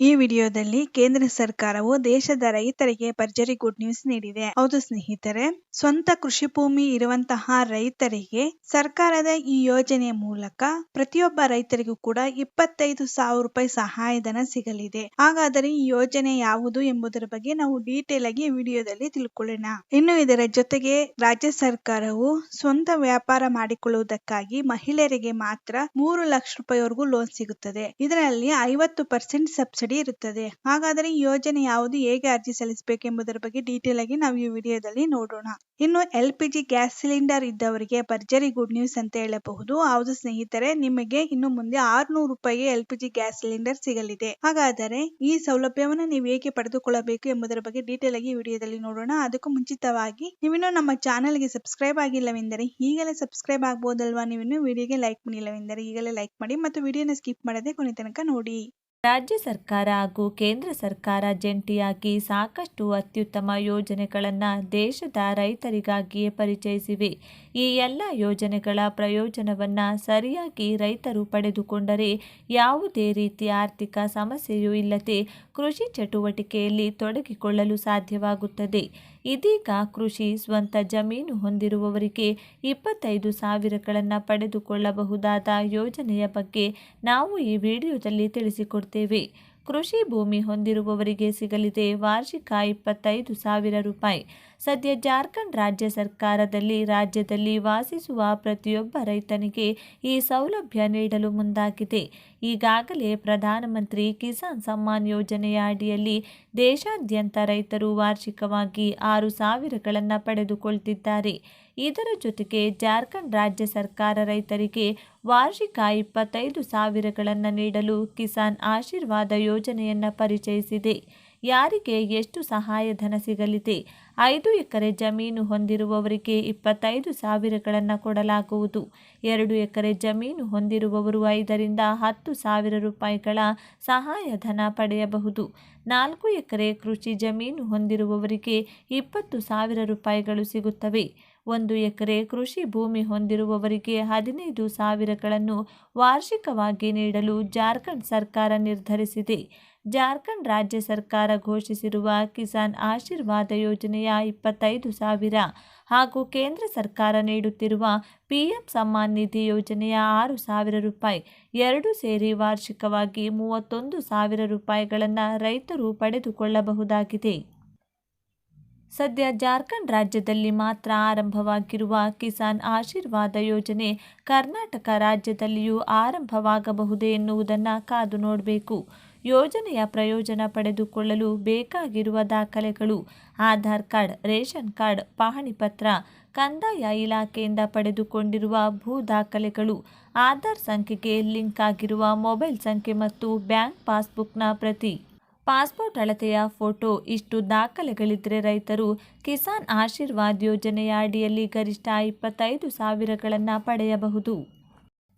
ಈ ವಿಡಿಯೋದಲ್ಲಿ ಕೇಂದ್ರ ಸರ್ಕಾರವು ದೇಶದ ರೈತರಿಗೆ ಭರ್ಜರಿ ಗುಡ್ ನ್ಯೂಸ್ ನೀಡಿದೆ. ಹೌದು ಸ್ನೇಹಿತರೆ, ಸ್ವಂತ ಕೃಷಿ ಭೂಮಿ ಇರುವಂತಹ ರೈತರಿಗೆ ಸರ್ಕಾರದ ಈ ಯೋಜನೆ ಮೂಲಕ ಪ್ರತಿಯೊಬ್ಬ ರೈತರಿಗೂ ಕೂಡ ಇಪ್ಪತ್ತೈದು ಸಾವಿರ ರೂಪಾಯಿ ಸಹಾಯಧನ ಸಿಗಲಿದೆ. ಹಾಗಾದರೆ ಈ ಯೋಜನೆ ಯಾವುದು ಎಂಬುದರ ಬಗ್ಗೆ ನಾವು ಡೀಟೇಲ್ ಆಗಿ ವಿಡಿಯೋದಲ್ಲಿ ತಿಳ್ಕೊಳ್ಳೋಣ. ಇನ್ನು ಇದರ ಜೊತೆಗೆ ರಾಜ್ಯ ಸರ್ಕಾರವು ಸ್ವಂತ ವ್ಯಾಪಾರ ಮಾಡಿಕೊಳ್ಳುವುದಕ್ಕಾಗಿ ಮಹಿಳೆಯರಿಗೆ ಮಾತ್ರ ಮೂರು ಲಕ್ಷ ರೂಪಾಯಿವರೆಗೂ ಲೋನ್ ಸಿಗುತ್ತದೆ. ಇದರಲ್ಲಿ ಐವತ್ತು ಪರ್ಸೆಂಟ್ ಇರುತ್ತದೆ. ಹಾಗಾದರೆ ಈ ಯೋಜನೆ ಯಾವುದು, ಹೇಗೆ ಅರ್ಜಿ ಸಲ್ಲಿಸಬೇಕೆಂಬುದರ ಬಗ್ಗೆ ಡೀಟೇಲ್ ಆಗಿ ನಾವು ಈ ವಿಡಿಯೋದಲ್ಲಿ ನೋಡೋಣ. ಇನ್ನು L P G gas cylinder ಇದ್ದವರಿಗೆ ಭರ್ಜರಿ ಗುಡ್ ನ್ಯೂಸ್ ಅಂತ ಹೇಳಬಹುದು. ಹೌದು ಸ್ನೇಹಿತರೆ, ನಿಮಗೆ ಇನ್ನು ಮುಂದೆ ಆರ್ನೂರು ರೂಪಾಯಿಗೆ L P G gas cylinder ಸಿಗಲಿದೆ. ಹಾಗಾದರೆ ಈ ಸೌಲಭ್ಯವನ್ನು ನೀವು ಹೇಗೆ ಪಡೆದುಕೊಳ್ಳಬೇಕು ಎಂಬುದರ ಬಗ್ಗೆ ಡೀಟೇಲ್ ಆಗಿ ವಿಡಿಯೋದಲ್ಲಿ ನೋಡೋಣ. ಅದಕ್ಕೂ ಮುಂಚಿತವಾಗಿ ನೀವಿನ್ನೂ ನಮ್ಮ ಚಾನಲ್ಗೆ ಸಬ್ಸ್ಕ್ರೈಬ್ ಆಗಿಲ್ಲವೆಂದರೆ ಈಗಲೇ ಸಬ್ಸ್ಕ್ರೈಬ್ ಆಗ್ಬೋದಲ್ವಾ? ನೀವಿನ್ನು ವಿಡಿಯೋಗೆ ಲೈಕ್ ಮಾಡಿಲ್ಲವೆಂದರೆ ಈಗಲೇ ಲೈಕ್ ಮಾಡಿ ಮತ್ತು ವಿಡಿಯೋನ ಸ್ಕಿಪ್ ಮಾಡದೆ ಕೊನೆ ತನಕ ನೋಡಿ. ರಾಜ್ಯ ಸರ್ಕಾರ ಹಾಗೂ ಕೇಂದ್ರ ಸರ್ಕಾರ ಜಂಟಿಯಾಗಿ ಸಾಕಷ್ಟು ಅತ್ಯುತ್ತಮ ಯೋಜನೆಗಳನ್ನು ದೇಶದ ರೈತರಿಗಾಗಿಯೇ ಪರಿಚಯಿಸಿವೆ. ಈ ಎಲ್ಲ ಯೋಜನೆಗಳ ಪ್ರಯೋಜನವನ್ನು ಸರಿಯಾಗಿ ರೈತರು ಪಡೆದುಕೊಂಡರೆ ಯಾವುದೇ ರೀತಿಯ ಆರ್ಥಿಕ ಸಮಸ್ಯೆಯೂ ಇಲ್ಲದೆ ಕೃಷಿ ಚಟುವಟಿಕೆಯಲ್ಲಿ ತೊಡಗಿಕೊಳ್ಳಲು ಸಾಧ್ಯವಾಗುತ್ತದೆ. ಇದೀಗ ಕೃಷಿ ಸ್ವಂತ ಜಮೀನು ಹೊಂದಿರುವವರಿಗೆ ಇಪ್ಪತ್ತೈದು ಸಾವಿರಗಳನ್ನು ಪಡೆದುಕೊಳ್ಳಬಹುದಾದ ಯೋಜನೆಯ ಬಗ್ಗೆ ನಾವು ಈ ವಿಡಿಯೋದಲ್ಲಿ ತಿಳಿಸಿಕೊಡ್ತೇವೆ. ಕೃಷಿ ಭೂಮಿ ಹೊಂದಿರುವವರಿಗೆ ಸಿಗಲಿದೆ ವಾರ್ಷಿಕ ಇಪ್ಪತ್ತೈದು ಸಾವಿರ ರೂಪಾಯಿ. ಸದ್ಯ ಜಾರ್ಖಂಡ್ ರಾಜ್ಯ ಸರ್ಕಾರದಲ್ಲಿ, ರಾಜ್ಯದಲ್ಲಿ ವಾಸಿಸುವ ಪ್ರತಿಯೊಬ್ಬ ರೈತನಿಗೆ ಈ ಸೌಲಭ್ಯ ನೀಡಲು ಮುಂದಾಗಿದೆ. ಈಗಾಗಲೇ ಪ್ರಧಾನಮಂತ್ರಿ ಕಿಸಾನ್ ಸಮ್ಮಾನ್ ಯೋಜನೆಯ ಅಡಿಯಲ್ಲಿ ದೇಶಾದ್ಯಂತ ರೈತರು ವಾರ್ಷಿಕವಾಗಿ ಆರು ಸಾವಿರಗಳನ್ನು ಪಡೆದುಕೊಳ್ತಿದ್ದಾರೆ. ಇದರ ಜೊತೆಗೆ ಜಾರ್ಖಂಡ್ ರಾಜ್ಯ ಸರ್ಕಾರ ರೈತರಿಗೆ ವಾರ್ಷಿಕ ಇಪ್ಪತ್ತೈದು ಸಾವಿರಗಳನ್ನು ನೀಡಲು ಕಿಸಾನ್ ಆಶೀರ್ವಾದ ಯೋಜನೆಯನ್ನು ಪರಿಚಯಿಸಿದೆ. ಯಾರಿಗೆ ಎಷ್ಟು ಸಹಾಯಧನ ಸಿಗಲಿದೆ? ಐದು ಎಕರೆ ಜಮೀನು ಹೊಂದಿರುವವರಿಗೆ ಇಪ್ಪತ್ತೈದು ಸಾವಿರಗಳನ್ನು ಕೊಡಲಾಗುವುದು. ಎರಡು ಎಕರೆ ಜಮೀನು ಹೊಂದಿರುವವರು ಐದರಿಂದ ಹತ್ತು ಸಾವಿರ ರೂಪಾಯಿಗಳ ಸಹಾಯಧನ ಪಡೆಯಬಹುದು. ನಾಲ್ಕು ಎಕರೆ ಕೃಷಿ ಜಮೀನು ಹೊಂದಿರುವವರಿಗೆ ಇಪ್ಪತ್ತು ಸಾವಿರ ರೂಪಾಯಿಗಳು ಸಿಗುತ್ತವೆ. ಒಂದು ಎಕರೆ ಕೃಷಿ ಭೂಮಿ ಹೊಂದಿರುವವರಿಗೆ ಹದಿನೈದು ಸಾವಿರಗಳನ್ನು ವಾರ್ಷಿಕವಾಗಿ ನೀಡಲು ಜಾರ್ಖಂಡ್ ಸರ್ಕಾರ ನಿರ್ಧರಿಸಿದೆ. ಜಾರ್ಖಂಡ್ ರಾಜ್ಯ ಸರ್ಕಾರ ಘೋಷಿಸಿರುವ ಕಿಸಾನ್ ಆಶೀರ್ವಾದ ಯೋಜನೆಯ ಇಪ್ಪತ್ತೈದು ಸಾವಿರ ಹಾಗೂ ಕೇಂದ್ರ ಸರ್ಕಾರ ನೀಡುತ್ತಿರುವ ಪಿಎಂ ಸಮ್ಮಾನ್ ನಿಧಿ ಯೋಜನೆಯ ಆರು ಸಾವಿರ ರೂಪಾಯಿ, ಎರಡು ಸೇರಿ ವಾರ್ಷಿಕವಾಗಿ ಮೂವತ್ತೊಂದು ಸಾವಿರ ರೂಪಾಯಿಗಳನ್ನು ರೈತರು ಪಡೆದುಕೊಳ್ಳಬಹುದಾಗಿದೆ. ಸದ್ಯ ಜಾರ್ಖಂಡ್ ರಾಜ್ಯದಲ್ಲಿ ಮಾತ್ರ ಆರಂಭವಾಗಿರುವ ಕಿಸಾನ್ ಆಶೀರ್ವಾದ ಯೋಜನೆ ಕರ್ನಾಟಕ ರಾಜ್ಯದಲ್ಲಿಯೂ ಆರಂಭವಾಗಬಹುದೇ ಎನ್ನುವುದನ್ನು ಕಾದು ನೋಡಬೇಕು. ಯೋಜನೆಯ ಪ್ರಯೋಜನ ಪಡೆದುಕೊಳ್ಳಲು ಬೇಕಾಗಿರುವ ದಾಖಲೆಗಳು ಆಧಾರ್ ಕಾರ್ಡ್, ರೇಷನ್ ಕಾರ್ಡ್ ಪಹಣಿ ಪತ್ರ, ಕಂದಾಯ ಇಲಾಖೆಯಿಂದ ಪಡೆದುಕೊಂಡಿರುವ ಭೂ ದಾಖಲೆಗಳು, ಆಧಾರ್ ಸಂಖ್ಯೆಗೆ ಲಿಂಕ್ ಆಗಿರುವ ಮೊಬೈಲ್ ಸಂಖ್ಯೆ ಮತ್ತು ಬ್ಯಾಂಕ್ ಪಾಸ್ಬುಕ್ನ ಪ್ರತಿ ಪಾಸ್ಪೋರ್ಟ್ ಅಳತೆಯ ಫೋಟೋ ಇಷ್ಟು ದಾಖಲೆಗಳಿದ್ದರೆ ರೈತರು ಕಿಸಾನ್ ಆಶೀರ್ವಾದ್ ಯೋಜನೆಯ ಅಡಿಯಲ್ಲಿ ಗರಿಷ್ಠ ಇಪ್ಪತ್ತೈದು ಸಾವಿರಗಳನ್ನು ಪಡೆಯಬಹುದು.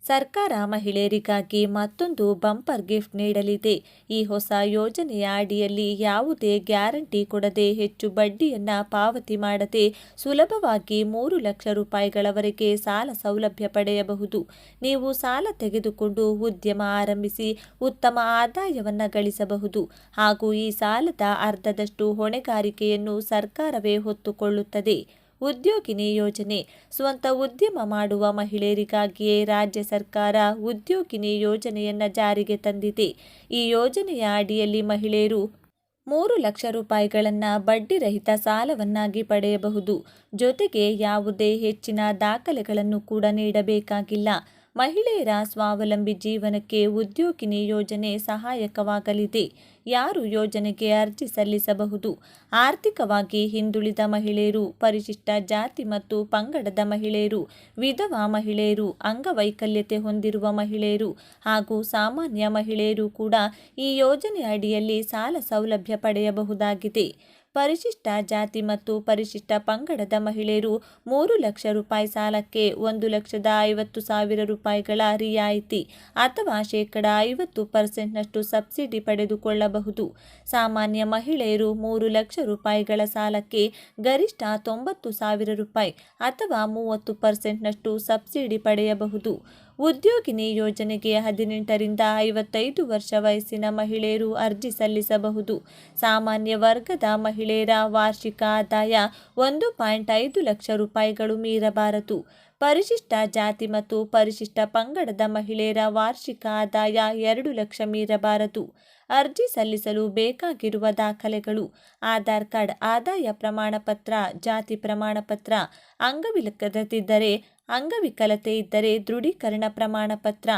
ಸರ್ಕಾರ ಮಹಿಳೆಯರಿಗಾಗಿ ಮತ್ತೊಂದು ಬಂಪರ್ ಗಿಫ್ಟ್ ನೀಡಲಿದೆ. ಈ ಹೊಸ ಯೋಜನೆಯ ಅಡಿಯಲ್ಲಿ ಯಾವುದೇ ಗ್ಯಾರಂಟಿ ಕೊಡದೆ ಹೆಚ್ಚು ಬಡ್ಡಿಯನ್ನ ಪಾವತಿ ಮಾಡದೆ ಸುಲಭವಾಗಿ ಮೂರು ಲಕ್ಷ ರೂಪಾಯಿಗಳವರೆಗೆ ಸಾಲ ಸೌಲಭ್ಯ ಪಡೆಯಬಹುದು. ನೀವು ಸಾಲ ತೆಗೆದುಕೊಂಡು ಉದ್ಯಮ ಆರಂಭಿಸಿ ಉತ್ತಮ ಆದಾಯವನ್ನು ಗಳಿಸಬಹುದು. ಹಾಗೂ ಈ ಸಾಲದ ಅರ್ಧದಷ್ಟು ಹೊಣೆಗಾರಿಕೆಯನ್ನು ಸರ್ಕಾರವೇ ಹೊತ್ತುಕೊಳ್ಳುತ್ತದೆ. ಉದ್ಯೋಗಿನಿ ಯೋಜನೆ. ಸ್ವಂತ ಉದ್ಯಮ ಮಾಡುವ ಮಹಿಳೆಯರಿಗಾಗಿಯೇ ರಾಜ್ಯ ಸರ್ಕಾರ ಉದ್ಯೋಗಿನಿ ಯೋಜನೆಯನ್ನು ಜಾರಿಗೆ ತಂದಿದೆ. ಈ ಯೋಜನೆಯ ಅಡಿಯಲ್ಲಿ ಮಹಿಳೆಯರು ಮೂರು ಲಕ್ಷ ರೂಪಾಯಿಗಳನ್ನು ಬಡ್ಡಿರಹಿತ ಸಾಲವನ್ನಾಗಿ ಪಡೆಯಬಹುದು. ಜೊತೆಗೆ ಯಾವುದೇ ಹೆಚ್ಚಿನ ದಾಖಲೆಗಳನ್ನು ಕೂಡ ನೀಡಬೇಕಾಗಿಲ್ಲ. ಮಹಿಳೆಯರ ಸ್ವಾವಲಂಬಿ ಜೀವನಕ್ಕೆ ಉದ್ಯೋಗಿನಿ ಯೋಜನೆ ಸಹಾಯಕವಾಗಲಿದೆ. ಯಾರು ಯೋಜನೆಗೆ ಅರ್ಜಿ ಸಲ್ಲಿಸಬಹುದು? ಆರ್ಥಿಕವಾಗಿ ಹಿಂದುಳಿದ ಮಹಿಳೆಯರು, ಪರಿಶಿಷ್ಟ ಜಾತಿ ಮತ್ತು ಪಂಗಡದ ಮಹಿಳೆಯರು, ವಿಧವಾ ಮಹಿಳೆಯರು, ಅಂಗವೈಕಲ್ಯತೆ ಹೊಂದಿರುವ ಮಹಿಳೆಯರು ಹಾಗೂ ಸಾಮಾನ್ಯ ಮಹಿಳೆಯರು ಕೂಡ ಈ ಯೋಜನೆ ಅಡಿಯಲ್ಲಿ ಸಾಲ ಸೌಲಭ್ಯ ಪಡೆಯಬಹುದಾಗಿದೆ. ಪರಿಶಿಷ್ಟ ಜಾತಿ ಮತ್ತು ಪರಿಶಿಷ್ಟ ಪಂಗಡದ ಮಹಿಳೆಯರು ಮೂರು ಲಕ್ಷ ರೂಪಾಯಿ ಸಾಲಕ್ಕೆ ಒಂದು ಲಕ್ಷದ ಐವತ್ತು ಸಾವಿರ ರೂಪಾಯಿಗಳ ರಿಯಾಯಿತಿ ಅಥವಾ ಶೇಕಡ ಐವತ್ತು ಪರ್ಸೆಂಟ್ನಷ್ಟು ಸಬ್ಸಿಡಿ ಪಡೆದುಕೊಳ್ಳಬಹುದು. ಸಾಮಾನ್ಯ ಮಹಿಳೆಯರು ಮೂರು ಲಕ್ಷ ರೂಪಾಯಿಗಳ ಸಾಲಕ್ಕೆ ಗರಿಷ್ಠ ತೊಂಬತ್ತು ಸಾವಿರ ರೂಪಾಯಿ ಅಥವಾ ಮೂವತ್ತು ಪರ್ಸೆಂಟ್ನಷ್ಟು ಸಬ್ಸಿಡಿ ಪಡೆಯಬಹುದು. ಉದ್ಯೋಗಿನಿ ಯೋಜನೆಗೆ ಹದಿನೆಂಟರಿಂದ ಐವತ್ತೈದು ವರ್ಷ ವಯಸ್ಸಿನ ಮಹಿಳೆಯರು ಅರ್ಜಿ ಸಲ್ಲಿಸಬಹುದು. ಸಾಮಾನ್ಯ ವರ್ಗದ ಮಹಿಳೆಯರ ವಾರ್ಷಿಕ ಆದಾಯ ಒಂದು ಪಾಯಿಂಟ್ ಐದು ಲಕ್ಷ ರೂಪಾಯಿಗಳು ಮೀರಬಾರದು. ಪರಿಶಿಷ್ಟ ಜಾತಿ ಮತ್ತು ಪರಿಶಿಷ್ಟ ಪಂಗಡದ ಮಹಿಳೆಯರ ವಾರ್ಷಿಕ ಆದಾಯ ಎರಡು ಲಕ್ಷ ಮೀರಬಾರದು. ಅರ್ಜಿ ಸಲ್ಲಿಸಲು ಬೇಕಾಗಿರುವ ದಾಖಲೆಗಳು, ಆಧಾರ್ ಕಾರ್ಡ್, ಆದಾಯ ಪ್ರಮಾಣಪತ್ರ, ಜಾತಿ ಪ್ರಮಾಣಪತ್ರ ಅಂಗವಿಲಕದಿದ್ದರೆ ಅಂಗವಿಕಲತೆ ಇದ್ದರೆ ದೃಢೀಕರಣ ಪ್ರಮಾಣಪತ್ರ,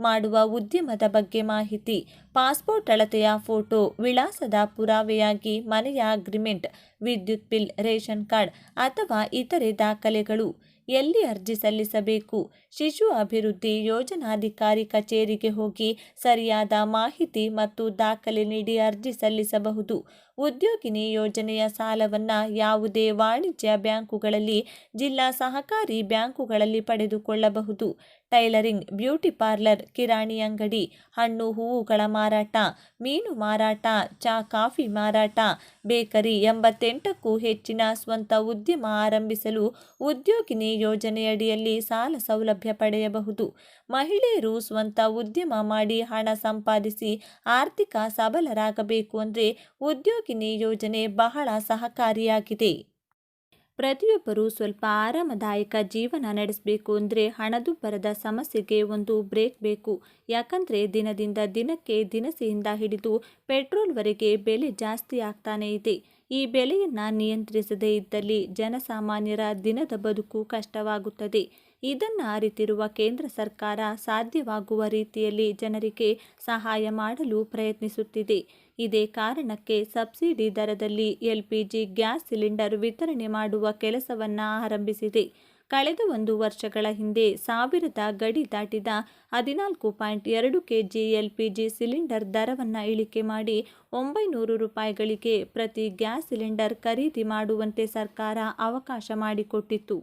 ಮಾಡುವ ಉದ್ಯಮದ ಬಗ್ಗೆ ಮಾಹಿತಿ, ಪಾಸ್ಪೋರ್ಟ್ ಅಳತೆಯ ಫೋಟೋ, ವಿಳಾಸದ ಪುರಾವೆಯಾಗಿ ಮನೆಯ ಅಗ್ರಿಮೆಂಟ್, ವಿದ್ಯುತ್ ಬಿಲ್, ರೇಷನ್ ಕಾರ್ಡ್ ಅಥವಾ ಇತರೆ ದಾಖಲೆಗಳು. ಎಲ್ಲಿ ಅರ್ಜಿ ಸಲ್ಲಿಸಬೇಕು? ಶಿಶು ಅಭಿವೃದ್ಧಿ ಯೋಜನಾಧಿಕಾರಿ ಕಚೇರಿಗೆ ಹೋಗಿ ಸರಿಯಾದ ಮಾಹಿತಿ ಮತ್ತು ದಾಖಲೆ ನೀಡಿ ಅರ್ಜಿ ಸಲ್ಲಿಸಬಹುದು. ಉದ್ಯೋಗಿನಿ ಯೋಜನೆಯ ಸಾಲವನ್ನು ಯಾವುದೇ ವಾಣಿಜ್ಯ ಬ್ಯಾಂಕುಗಳಲ್ಲಿ, ಜಿಲ್ಲಾ ಸಹಕಾರಿ ಬ್ಯಾಂಕುಗಳಲ್ಲಿ ಪಡೆದುಕೊಳ್ಳಬಹುದು. ಟೈಲರಿಂಗ್, ಬ್ಯೂಟಿ ಪಾರ್ಲರ್, ಕಿರಾಣಿ ಅಂಗಡಿ, ಹಣ್ಣು ಹೂವುಗಳ ಮಾರಾಟ, ಮೀನು ಮಾರಾಟ, ಚಾ ಕಾಫಿ ಮಾರಾಟ, ಬೇಕರಿ ಎಂಬತ್ತೆಂಟಕ್ಕೂ ಹೆಚ್ಚಿನ ಸ್ವಂತ ಉದ್ಯಮ ಆರಂಭಿಸಲು ಉದ್ಯೋಗಿನಿ ಯೋಜನೆಯಡಿಯಲ್ಲಿ ಸಾಲ ಸೌಲಭ್ಯ ಪಡೆಯಬಹುದು. ಮಹಿಳೆಯರು ಸ್ವಂತ ಉದ್ಯಮ ಮಾಡಿ ಹಣ ಸಂಪಾದಿಸಿ ಆರ್ಥಿಕ ಸಬಲರಾಗಬೇಕು ಅಂದರೆ ಉದ್ಯೋಗಿನಿ ಯೋಜನೆ ಬಹಳ ಸಹಕಾರಿಯಾಗಿದೆ. ಪ್ರತಿಯೊಬ್ಬರೂ ಸ್ವಲ್ಪ ಆರಾಮದಾಯಕ ಜೀವನ ನಡೆಸಬೇಕು ಅಂದರೆ ಹಣದುಬ್ಬರದ ಸಮಸ್ಯೆಗೆ ಒಂದು ಬ್ರೇಕ್ ಬೇಕು. ಯಾಕಂದರೆ ದಿನದಿಂದ ದಿನಕ್ಕೆ ದಿನಸಿಯಿಂದ ಹಿಡಿದು ಪೆಟ್ರೋಲ್ವರೆಗೆ ಬೆಲೆ ಜಾಸ್ತಿ ಆಗ್ತಾನೇ ಇದೆ. ಈ ಬೆಲೆಯನ್ನು ನಿಯಂತ್ರಿಸದೇ ಇದ್ದಲ್ಲಿ ಜನಸಾಮಾನ್ಯರ ದಿನದ ಬದುಕು ಕಷ್ಟವಾಗುತ್ತದೆ. ಇದನ್ನು ಅರಿತಿರುವ ಕೇಂದ್ರ ಸರ್ಕಾರ ಸಾಧ್ಯವಾಗುವ ರೀತಿಯಲ್ಲಿ ಜನರಿಗೆ ಸಹಾಯ ಮಾಡಲು ಪ್ರಯತ್ನಿಸುತ್ತಿದೆ. ಇದೇ ಕಾರಣಕ್ಕೆ ಸಬ್ಸಿಡಿ ದರದಲ್ಲಿ ಎಲ್ಪಿಜಿ ಗ್ಯಾಸ್ ಸಿಲಿಂಡರ್ ವಿತರಣೆ ಮಾಡುವ ಕೆಲಸವನ್ನು ಆರಂಭಿಸಿದೆ. ಕಳೆದ ಒಂದು ವರ್ಷಗಳ ಹಿಂದೆ ಸಾವಿರದ ಗಡಿ ದಾಟಿದ ಹದಿನಾಲ್ಕು ಪಾಯಿಂಟ್ ಎರಡು K G L P G cylinder ದರವನ್ನು ಇಳಿಕೆ ಮಾಡಿ ಒಂಬೈನೂರು ರೂಪಾಯಿಗಳಿಗೆ ಪ್ರತಿ ಗ್ಯಾಸ್ ಸಿಲಿಂಡರ್ ಖರೀದಿ ಮಾಡುವಂತೆ ಸರ್ಕಾರ ಅವಕಾಶ ಮಾಡಿಕೊಟ್ಟಿತ್ತು.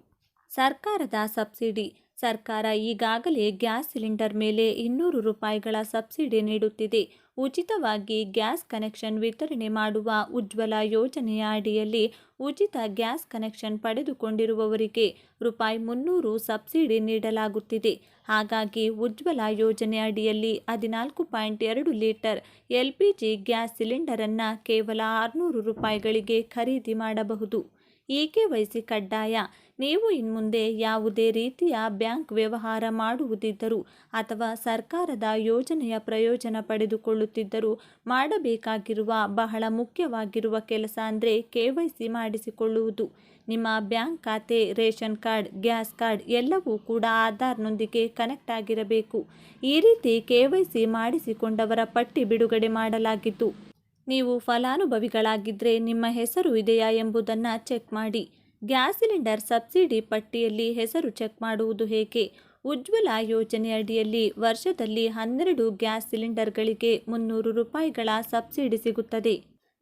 ಸರ್ಕಾರದ ಸಬ್ಸಿಡಿ, ಸರ್ಕಾರ ಈಗಾಗಲೇ ಗ್ಯಾಸ್ ಸಿಲಿಂಡರ್ ಮೇಲೆ ಇನ್ನೂರು ರೂಪಾಯಿಗಳ ಸಬ್ಸಿಡಿ ನೀಡುತ್ತಿದೆ. ಉಚಿತವಾಗಿ ಗ್ಯಾಸ್ ಕನೆಕ್ಷನ್ ವಿತರಣೆ ಮಾಡುವ ಉಜ್ವಲ ಯೋಜನೆಯ ಅಡಿಯಲ್ಲಿ ಉಚಿತ ಗ್ಯಾಸ್ ಕನೆಕ್ಷನ್ ಪಡೆದುಕೊಂಡಿರುವವರಿಗೆ ರೂಪಾಯಿ ಮುನ್ನೂರು ಸಬ್ಸಿಡಿ ನೀಡಲಾಗುತ್ತಿದೆ. ಹಾಗಾಗಿ ಉಜ್ವಲ ಯೋಜನೆ ಅಡಿಯಲ್ಲಿ ಹದಿನಾಲ್ಕು ಪಾಯಿಂಟ್ ಎರಡು litre L P G gas ಸಿಲಿಂಡರನ್ನು ಕೇವಲ ಆರುನೂರು ರೂಪಾಯಿಗಳಿಗೆ ಖರೀದಿ ಮಾಡಬಹುದು. ಇ ಕೆ ವೈಸಿ ಕಡ್ಡಾಯ? ನೀವು ಇನ್ಮುಂದೆ ಯಾವುದೇ ರೀತಿಯ ಬ್ಯಾಂಕ್ ವ್ಯವಹಾರ ಮಾಡುವುದಿದ್ದರೂ ಅಥವಾ ಸರ್ಕಾರದ ಯೋಜನೆಯ ಪ್ರಯೋಜನ ಪಡೆದುಕೊಳ್ಳುತ್ತಿದ್ದರೂ ಮಾಡಬೇಕಾಗಿರುವ ಬಹಳ ಮುಖ್ಯವಾಗಿರುವ ಕೆಲಸ ಅಂದರೆ ಕೆ ಮಾಡಿಸಿಕೊಳ್ಳುವುದು. ನಿಮ್ಮ ಬ್ಯಾಂಕ್ ಖಾತೆ, ರೇಷನ್ ಕಾರ್ಡ್, ಗ್ಯಾಸ್ ಕಾರ್ಡ್ ಎಲ್ಲವೂ ಕೂಡ ಆಧಾರ್ನೊಂದಿಗೆ ಕನೆಕ್ಟ್ ಆಗಿರಬೇಕು. ಈ ರೀತಿ ಕೆ ಮಾಡಿಸಿಕೊಂಡವರ ಪಟ್ಟಿ ಬಿಡುಗಡೆ ಮಾಡಲಾಗಿತ್ತು. ನೀವು ಫಲಾನುಭವಿಗಳಾಗಿದ್ದರೆ ನಿಮ್ಮ ಹೆಸರು ಇದೆಯಾ ಎಂಬುದನ್ನು ಚೆಕ್ ಮಾಡಿ. ಗ್ಯಾಸ್ ಸಿಲಿಂಡರ್ ಸಬ್ಸಿಡಿ ಪಟ್ಟಿಯಲ್ಲಿ ಹೆಸರು ಚೆಕ್ ಮಾಡುವುದು ಹೇಗೆ? ಉಜ್ವಲ ಯೋಜನೆ ಅಡಿಯಲ್ಲಿ ವರ್ಷದಲ್ಲಿ ಹನ್ನೆರಡು ಗ್ಯಾಸ್ ಸಿಲಿಂಡರ್ಗಳಿಗೆ ಮುನ್ನೂರು ರೂಪಾಯಿಗಳ ಸಬ್ಸಿಡಿ ಸಿಗುತ್ತದೆ.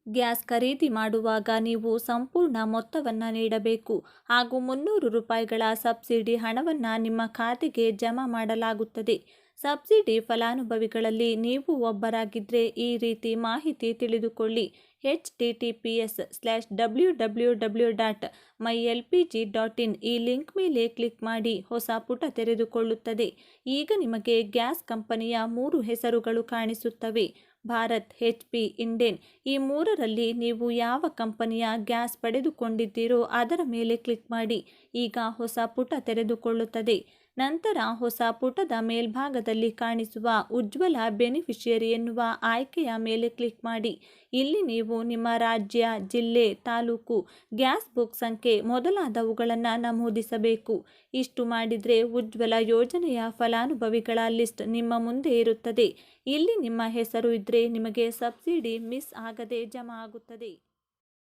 ಗ್ಯಾಸ್ ಖರೀದಿ ಮಾಡುವಾಗ ನೀವು ಸಂಪೂರ್ಣ ಮೊತ್ತವನ್ನು ನೀಡಬೇಕು. ಹಾಗೂ ಮುನ್ನೂರು ರೂಪಾಯಿಗಳ ಸಬ್ಸಿಡಿ ಹಣವನ್ನು ನಿಮ್ಮ ಖಾತೆಗೆ ಜಮಾ ಮಾಡಲಾಗುತ್ತದೆ. ಸಬ್ಸಿಡಿ ಫಲಾನುಭವಿಗಳಲ್ಲಿ ನೀವು ಒಬ್ಬರಾಗಿದ್ದರೆ ಈ ರೀತಿ ಮಾಹಿತಿ ತಿಳಿದುಕೊಳ್ಳಿ. H T T P S slash W W W dot my L P G dot in ಈ ಲಿಂಕ್ ಮೇಲೆ ಕ್ಲಿಕ್ ಮಾಡಿ ಹೊಸ ಪುಟ ತೆರೆದುಕೊಳ್ಳುತ್ತದೆ. ಈಗ ನಿಮಗೆ ಗ್ಯಾಸ್ ಕಂಪನಿಯ ಮೂರು ಹೆಸರುಗಳು ಕಾಣಿಸುತ್ತವೆ. ಭಾರತ್ ಹೆಚ್ ಪಿ ಇಂಡೇನ್ ಈ ಮೂರರಲ್ಲಿ ನೀವು ಯಾವ ಕಂಪನಿಯ ಗ್ಯಾಸ್ ಪಡೆದುಕೊಂಡಿದ್ದೀರೋ ಅದರ ಮೇಲೆ ಕ್ಲಿಕ್ ಮಾಡಿ. ಈಗ ಹೊಸ ಪುಟ ತೆರೆದುಕೊಳ್ಳುತ್ತದೆ. ನಂತರ ಹೊಸ ಪುಟದ ಮೇಲ್ಭಾಗದಲ್ಲಿ ಕಾಣಿಸುವ ಉಜ್ವಲ ಬೆನಿಫಿಷಿಯರಿ ಎನ್ನುವ ಆಯ್ಕೆಯ ಮೇಲೆ ಕ್ಲಿಕ್ ಮಾಡಿ. ಇಲ್ಲಿ ನೀವು ನಿಮ್ಮ ರಾಜ್ಯ, ಜಿಲ್ಲೆ, ತಾಲೂಕು ಗ್ಯಾಸ್ ಬುಕ್ ಸಂಖ್ಯೆ ಮೊದಲಾದವುಗಳನ್ನು ನಮೂದಿಸಬೇಕು. ಇಷ್ಟು ಮಾಡಿದರೆ ಉಜ್ವಲ ಯೋಜನೆಯ ಫಲಾನುಭವಿಗಳ ಲಿಸ್ಟ್ ನಿಮ್ಮ ಮುಂದೆ ಇರುತ್ತದೆ. ಇಲ್ಲಿ ನಿಮ್ಮ ಹೆಸರು ಇದ್ದರೆ ನಿಮಗೆ ಸಬ್ಸಿಡಿ ಮಿಸ್ ಆಗದೆ ಜಮಾ ಆಗುತ್ತದೆ.